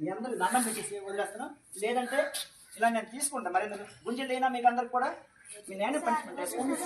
మీ అందరికీ దండం పెట్టేసి వదిలేస్తాను లేదంటే ఇలా నేను తీసుకుంటాను మరి ఎందుకు? గుంజలు లేనా మీకు అందరికి కూడా మీ నేను పనిష్మెంట్ వేసుకోండి